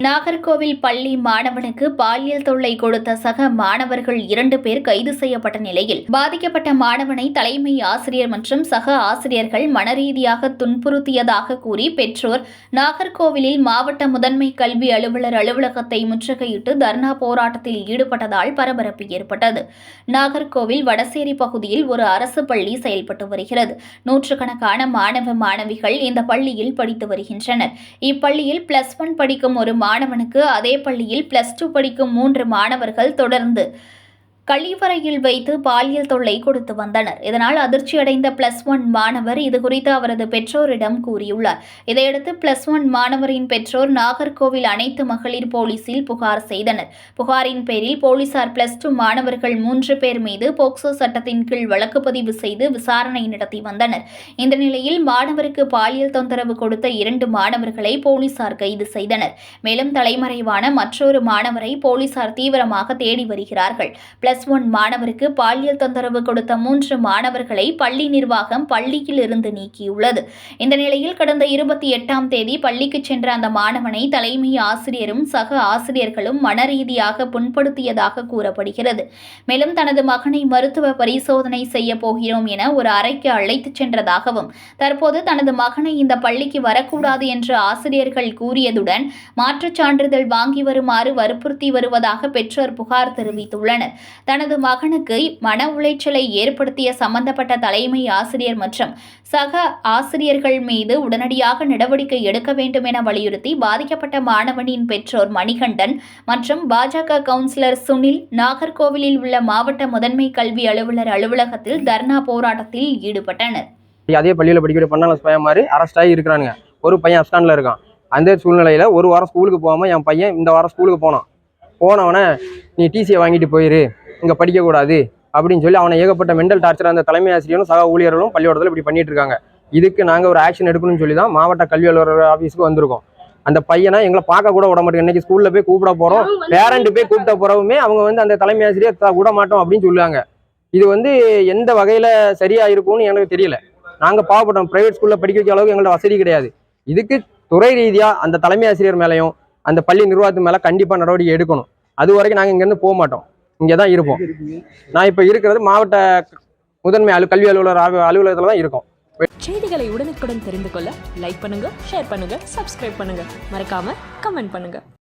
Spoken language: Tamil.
நாகர்கோவில் பள்ளி மாணவனுக்கு பாலியல் தொல்லை கொடுத்த சக மாணவர்கள் இரண்டு பேர் கைது செய்யப்பட்ட நிலையில் பாதிக்கப்பட்ட மாணவனை தலைமை ஆசிரியர் மற்றும் சக ஆசிரியர்கள் மனரீதியாக துன்புறுத்தியதாக கூறி பெற்றோர் நாகர்கோவிலில் மாவட்ட முதன்மை கல்வி அலுவலர் அலுவலகத்தை முற்றுகையிட்டு தர்ணா போராட்டத்தில் ஈடுபட்டதால் பரபரப்பு ஏற்பட்டது. நாகர்கோவில் வடசேரி பகுதியில் ஒரு அரசு பள்ளி செயல்பட்டு வருகிறது. நூற்றுக்கணக்கான மாணவ மாணவிகள் இந்த பள்ளியில் படித்து வருகின்றனர். இப்பள்ளியில் பிளஸ் ஒன் படிக்கும் ஒரு மாணவனுக்கு அதே பள்ளியில் பிளஸ் டூ படிக்கும் மூன்று மாணவர்கள் தொடர்ந்து கழிவறையில் வைத்து பாலியல் தொல்லை கொடுத்து வந்தனர். இதனால் அதிர்ச்சியடைந்த பிளஸ் ஒன் மாணவர் இதுகுறித்து அவரது பெற்றோரிடம் கூறியுள்ளார். இதையடுத்து பிளஸ் ஒன் மாணவரின் பெற்றோர் நாகர்கோவில் அனைத்து மகளிர் போலீசில் புகார் செய்தனர். புகாரின் பேரில் போலீசார் பிளஸ் டூ மாணவர்கள் மூன்று பேர் மீது போக்சோ சட்டத்தின் கீழ் வழக்கு பதிவு செய்து விசாரணை நடத்தி வந்தனர். இந்த நிலையில் மாணவருக்கு பாலியல் தொந்தரவு கொடுத்த இரண்டு மாணவர்களை போலீசார் கைது செய்தனர். மேலும் தலைமறைவான மற்றொரு மாணவரை போலீசார் தீவிரமாக தேடி வருகிறார்கள். பிளஸ் ஒன் மாணவருக்கு பாலியல் தொந்தரவு கொடுத்த மூன்று மாணவர்களை பள்ளி நிர்வாகம் பள்ளியில் இருந்து நீக்கியுள்ளது. இந்த நிலையில் கடந்த இருபத்தி எட்டாம் தேதி பள்ளிக்கு சென்ற அந்த மாணவனை தலைமை ஆசிரியரும் சக ஆசிரியர்களும் மனரீதியாக புண்படுத்தியதாக கூறப்படுகிறது. மேலும் தனது மகனை மருத்துவ பரிசோதனை செய்ய போகிறோம் என ஒரு அறைக்கு அழைத்துச் சென்றதாகவும் தற்போது தனது மகனை இந்த பள்ளிக்கு வரக்கூடாது என்று ஆசிரியர்கள் கூறியதுடன் மாற்றுச் சான்றிதழ் வாங்கி வருமாறு வற்புறுத்தி வருவதாக பெற்றோர் புகார் தெரிவித்துள்ளனர். தனது மகனுக்கு மன உளைச்சலை ஏற்படுத்திய சம்பந்தப்பட்ட தலைமை ஆசிரியர் மற்றும் சக ஆசிரியர்கள் மீது உடனடியாக நடவடிக்கை எடுக்க வேண்டும் என வலியுறுத்தி பாதிக்கப்பட்ட மாணவனின் பெற்றோர் மணிகண்டன் மற்றும் பாஜக கவுன்சிலர் சுனில் நாகர்கோவிலில் உள்ள மாவட்ட முதன்மை கல்வி அலுவலர் அலுவலகத்தில் தர்ணா போராட்டத்தில் ஈடுபட்டனர். அதே பள்ளியில் படிக்கிற பன்னாளஸ் பையன் மாதிரி அரெஸ்ட் ஆகி இருக்கிறானுங்க. ஒரு பையன் அப்டாண்டில் இருக்கான். அந்த சூழ்நிலையில் ஒரு வாரம் ஸ்கூலுக்கு போகாமல் என் பையன் இந்த வாரம் ஸ்கூலுக்கு போனான். போனவனே நீ டிசியை வாங்கிட்டு போயிரு. இங்கே படிக்கக்கூடாது அப்படின்னு சொல்லி அவனை ஏகப்பட்ட மென்டல் டார்ச்சர் அந்த தலைமை ஆசிரியரும் சக ஊழியர்களும் பள்ளிக்கூடத்தில் இப்படி பண்ணிட்டு இருக்காங்க. இதுக்கு நாங்கள் ஒரு ஆக்ஷன் எடுக்கணும்னு சொல்லி தான் மாவட்ட கல்வி அலுவலர் ஆஃபீஸுக்கு வந்திருக்கோம். அந்த பையனை எங்களை பார்க்க கூட விட மாட்டேங்க இன்னைக்கு ஸ்கூல்ல போய் கூப்பிட போறோம். பேரண்ட் போய் கூப்பிட்ட போறவுமே அவங்க வந்து அந்த தலைமை ஆசிரியர் "த- விட மாட்டோம் அப்படின்னு சொல்லுவாங்க. இது வந்து எந்த வகையில சரியா இருக்கும்னு எனக்கு தெரியல. நாங்க பாவப்பட்டோம். பிரைவேட் ஸ்கூல்ல படிக்க வைக்க அளவுக்கு எங்களோட வசதி கிடையாது. இதுக்கு துறை ரீதியா அந்த தலைமை ஆசிரியர் மேலையும் அந்த பள்ளி நிர்வாகத்து மேல கண்டிப்பா நடவடிக்கை எடுக்கணும். அது வரைக்கும் நாங்க இங்க இருந்து போக மாட்டோம். இங்கே தான் இருப்போம். நான் இப்போ இருக்கிறது மாவட்ட முதன்மை அலு கல்வி அலுவலர் அலு- அலுவலகத்துல தான் இருக்கோம். செய்திகளை உடனுக்குடன் தெரிந்து கொள்ள லைக் பண்ணுங்க ஷேர் பண்ணுங்க சப்ஸ்கிரைப் பண்ணுங்க. மறக்காம கமெண்ட் பண்ணுங்க.